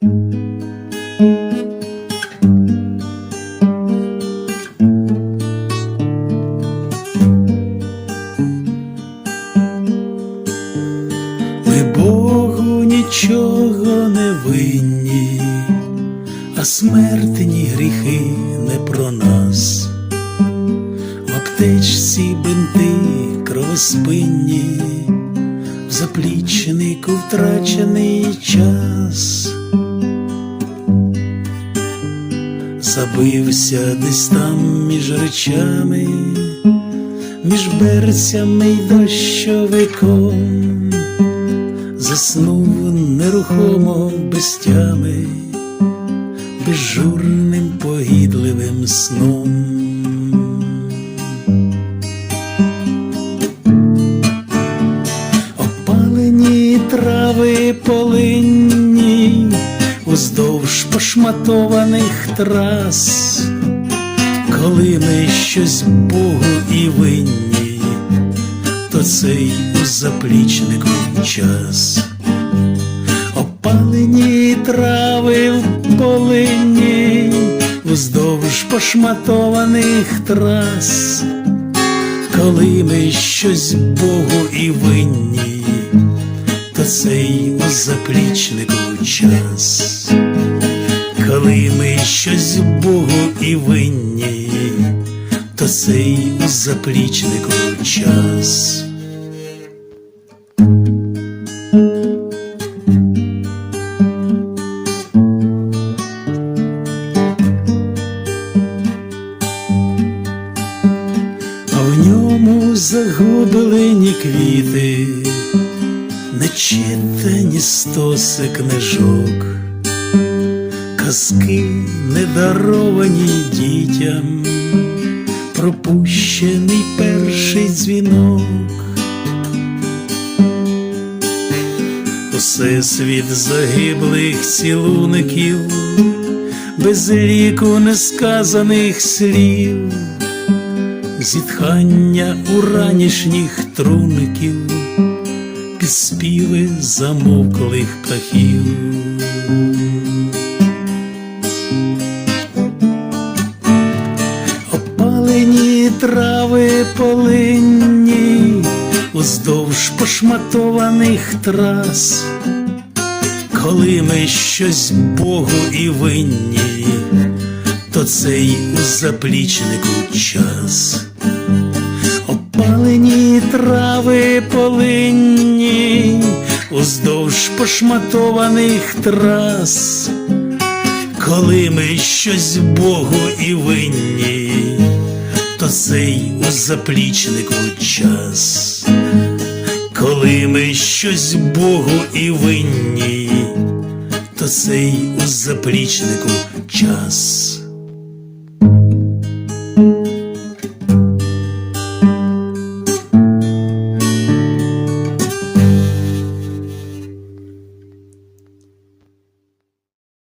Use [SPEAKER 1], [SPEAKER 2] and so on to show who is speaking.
[SPEAKER 1] Ми Богу нічого не винні, а смертні гріхи не про нас. В аптечці бинти кровоспинні, в заплічнику втрачений час. Забився десь там між речами, між берцями й дощовиком, заснув нерухомо без тями, безжурним погідливим сном. Трави полинні, уздовж пошматованих трас, коли ми щось Богу і винні, то цей у заплічнику час. Опалені трави в полині, вздовж пошматованих трас, коли ми щось Богу і винні, цей у заплічнику час, коли ми щось Богу і винні, то цей у заплічнику час. в ньому загублені квіти, нечитані стоси книжок, казки недаровані дітям, пропущений перший дзвінок. Усе світ загиблих цілуників, без ліку несказаних слів зітхання уранішніх труників, підспіви замовклих птахів. Опалені трави полинні, уздовж пошматованих трас, коли ми щось Богу і винні, то цей у заплічнику час. Опалені трави полинні, уздовж пошматованих трас, коли ми щось Богу і винні, то цей у заплічнику час. Коли ми щось Богу і винні, то цей у заплічнику час.